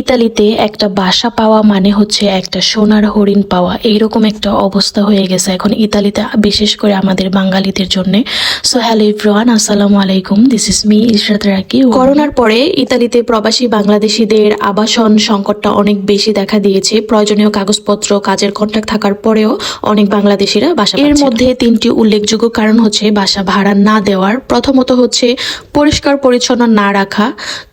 ইতালিতে একটা বাসা পাওয়া মানে হচ্ছে একটা সোনার হরিণ পাওয়া। এইরকম একটা অবস্থা হয়ে গেছে এখন ইতালিতে বিশেষ করে আমাদের বাঙালিদের জন্য। সো হ্যালো ইভরান আসসালামু আলাইকুম। দিস ইজ মি ইশরাত রাকি করোনার পরে ইতালিতে প্রবাসী বাংলাদেশিদের আবাসন সংকটটা অনেক বেশি দেখা দিয়েছে। প্রয়োজনীয় কাগজপত্র কাজের কন্ট্যাক্ট থাকার পরেও অনেক বাংলাদেশিরা বাসা এর মধ্যে তিনটি উল্লেখযোগ্য কারণ হচ্ছে বাসা ভাড়া না দেওয়ার। প্রথমত হচ্ছে পরিষ্কার পরিচ্ছন্ন না রাখা।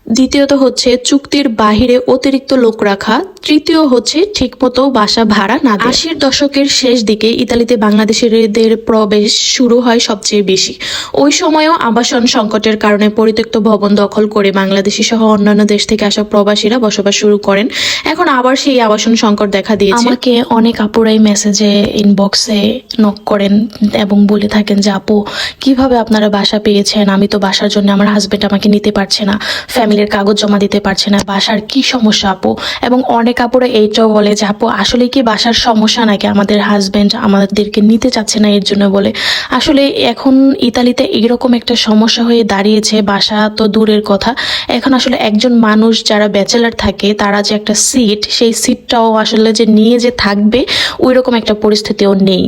দ্বিতীয়ত হচ্ছে চুক্তির বাহিরে অতিরিক্ত লোক রাখা। তৃতীয় হচ্ছে ঠিকমতো বাসা ভাড়া না আশির দশকের শেষ দিকে ইতালিতে বাংলাদেশিদের প্রবেশ শুরু হয় সবচেয়ে বেশি। ওই সময়ও আবাসন সংকটের কারণে পরিত্যক্ত ভবন দখল করে বাংলাদেশি সহ অন্যান্য দেশ থেকে আসা প্রবাসীরা বসবাস শুরু করেন। এখন আবার সেই আবাসন সংকট দেখা দিয়েছে। আমাকে অনেক আপুরাই মেসেজে ইনবক্সে নক করেন এবং বলে থাকেন যে, আপু, কীভাবে আপনারা বাসা পেয়েছেন? আমি তো বাসার জন্য আমার হাজবেন্ড আমাকে নিতে পারছে না। ফ্যামিলির কাগজ জমা দিতে পারছে না, বাসার কি সমস্যা আপু? এবং অনেক আপুরা এইটাও বলে যে, আপু, আসলে কি বাসার সমস্যা নাকি? আমাদের হাজবেন্ড আমাদেরকে নিতে চাচ্ছে না এর জন্য বলে। আসলে এখন ইতালিতে এইরকম একটা সমস্যা হয়ে দাঁড়িয়েছে, বাসা তো দূরের কথা। এখন আসলে একজন মানুষ যারা ব্যাচেলার থাকে, তারা যে একটা সিট সেই সিটটাও আসলে যে নিয়ে যে থাকবে ওই রকম একটা পরিস্থিতিও নেই।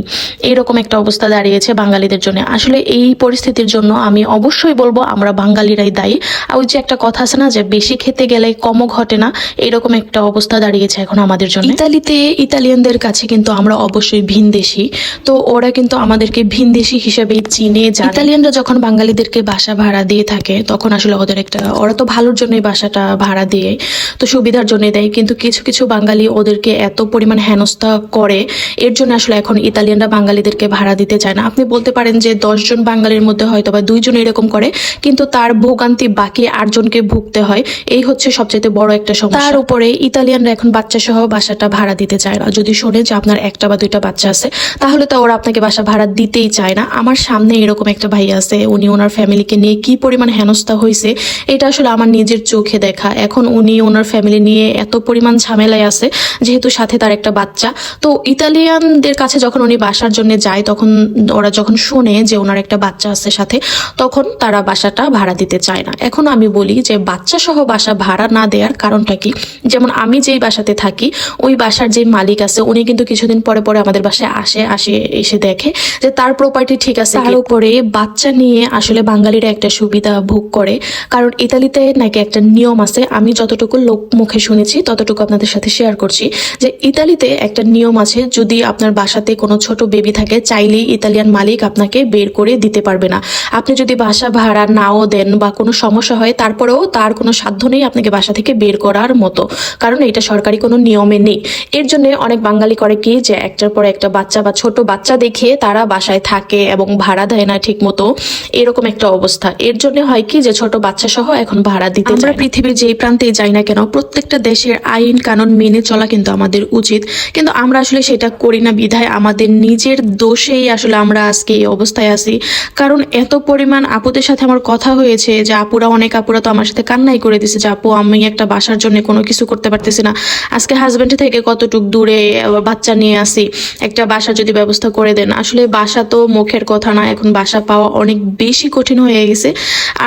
এইরকম একটা অবস্থা দাঁড়িয়েছে বাঙালিদের জন্য। আসলে এই পরিস্থিতির জন্য আমি অবশ্যই বলব, আমরা বাঙালিরাই দায়ী। আর ওই যে একটা কথা আছে না যে বেশি খেতে গেলে কমও ঘটে না এরকম একটা অবস্থা দাঁড়িয়েছে এখন আমাদের জন্য। ইতালিতে ইতালিয়ানদের কাছে কিন্তু আমরা অবশ্যই ভিনদেশি। তো ওরা কিন্তু আমাদেরকে ভিনদেশি হিসেবেই চিনে যায় ইতালিয়ানরা যখন বাঙালিদেরকে বাসা ভাড়া দিয়ে থাকে তখন আসলে ওদের একটা ওরা তো ভালোর জন্যই বাসাটা ভাড়া দিয়ে তো সুবিধার জন্য দেয়। কিন্তু কিছু কিছু বাঙালি ওদেরকে এত পরিমাণ হেনস্থা করে এর জন্য আসলে এখন ইতালিয়ানরা বাঙালিদেরকে ভাড়া দিতে চায় না। আপনি বলতে পারেন যে দশজন বাঙালির মধ্যে হয়তো বা দুইজন এরকম করে কিন্তু তার ভোগান্তি বাকি আটজনকে ভুগতে হয়। এই হচ্ছে সবচেয়ে বড় একটা সমস্যা। তার উপরে ইতালিয়ানরা এখন বাচ্চা সহ বাসাটা ভাড়া দিতে চায় না। যদি শোনে যে আপনার একটা বা দুইটা বাচ্চা আছে, তাহলে তো ওরা আপনাকে বাসা ভাড়া দিতেই চায় না। আমার সামনে এরকম একটা ভাই আছে, উনি ওনার ফ্যামিলিকে নিয়ে কি পরিমাণ হেনস্থা হয়েছে এটা আসলে আমার নিজের চোখে দেখা। এখন উনি ওনার ফ্যামিলি নিয়ে এত পরিমাণ ঝামেলায় আছে, যেহেতু সাথে তার একটা বাচ্চা। তো ইতালিয়ানদের কাছে যখন উনি বাসার জন্য যায়, তখন ওরা যখন শোনে যে ওনার একটা বাচ্চা আছে সাথে, তখন তারা বাসাটা ভাড়া দিতে চায় না। এখন আমি বলি যে বাচ্চা সহ বাসা ভাড়া না দেওয়ার কারণটা কি? যেমন আমি যেই বাসাতে থাকি ওই বাসার যে মালিক আছে উনি কিন্তু কিছুদিন পরে পরে আমাদের বাসায় আসে আসে এসে দেখে যে তার প্রপার্টি ঠিক আছে তার উপরে বাচ্চা নিয়ে আসলে বাঙালিরা একটা সুবিধা ভোগ করে। কারণ ইতালিতে নাকি একটা নিয়ম আছে আমি যতটুকু লোক মুখে শুনেছি ততটুকু আপনাদের সাথে শেয়ার করছি যে ইতালিতে একটা নিয়ম আছে যদি আপনার বাসাতে কোনো ছোট বেবি থাকে চাইলেই ইতালিয়ান মালিক আপনাকে বের করে দিতে পারবে না। আপনি যদি বাসা ভাড়া নাও দেন বা কোনো সমস্যা হয় তারপরেও তার কোনো সাধ্য নেই আপনাকে বাসা থেকে বের করার মতো। কারণ এটা সরকারি কোনো নিয়মে নেই। এর জন্য অনেক বাঙালি করে কি যে একটার পর একটা বাচ্চা বা ছোট বাচ্চা দেখে তারা বাসায় থাকে এবং ভাড়া দেয় না ঠিক মতো এরকম একটা অবস্থা। এর জন্য হয় কি যে ছোট বাচ্চা সহ এখন ভাড়া দিতে আমরা পৃথিবীর যেই প্রান্তে যাই না কেন প্রত্যেকটা দেশের আইন কানুন মেনে চলা কিন্তু আমাদের উচিত। কিন্তু আমরা আসলে সেটা করি না বিধায় আমাদের নিজের দোষেই আসলে আমরা আজকে এই অবস্থায় আছি। কারণ এত পরিমাণ আপুদের সাথে আমার কথা হয়েছে যে আপুরা অনেক আপুরা তো আমার সাথে কান্নাই করে দিছে যে, আপু, আমি একটা বাসার জন্য কোনো কিছু করতে পারতেছি না। আজকে হাজবেন্ড থেকে কতটুক দূরে বাচ্চা নিয়ে আসি, একটা বাসা যদি ব্যবস্থা করে দেন। আসলে বাসা তো মুখের কথা না, এখন বাসা পাওয়া অনেক বেশি কঠিন হয়ে গেছে।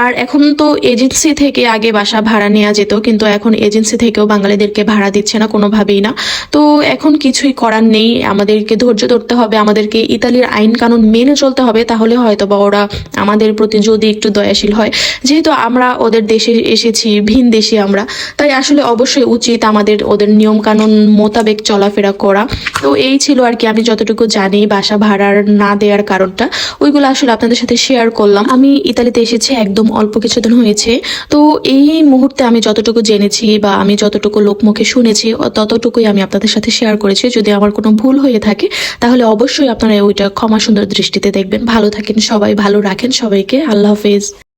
আর এখন তো এজেন্সি থেকে আগে বাসা ভাড়া নেওয়া যেত, কিন্তু এখন এজেন্সি থেকেও বাঙালিদেরকে ভাড়া দিচ্ছে না, কোনোভাবেই না। তো এখন কিছুই করার নেই, আমাদেরকে ধৈর্য ধরতে হবে, আমাদেরকে ইতালির আইন কানুন মেনে চলতে হবে, তাহলে হয়তো বা ওরা আমাদের প্রতি যদি একটু দয়াশীল হয়। যেহেতু আমরা ওদের দেশে এসেছি, ভিন দেশে আমরা। তাই আসলে অবশ্যই উচিত আমাদের ওদের নিয়ম কানুন মোতাবেক চলাফেরা করা। তো এই ছিল আর কি, আমি যতটুকু জানি বাসা ভাড়ার না দেওয়ার কারণটা, ওইগুলো আসলে আপনাদের সাথে শেয়ার করলাম। আমি ইতালিতে এসেছি, একদম অল্প কিছুদিন হয়েছে। তো এই মুহূর্তে আমি যতটুকু জেনেছি বা আমি যতটুকু লোকমুখে শুনেছি ততটুকুই আমি আপনাদের সাথে শেয়ার করেছি। যদি আমার কোনো ভুল হয়ে থাকে, তাহলে অবশ্যই আপনারা ওইটা ক্ষমা সুন্দর দৃষ্টিতে দেখবেন। ভালো থাকেন সবাই, ভালো রাখেন সবাইকে। আল্লাহ হাফেজ।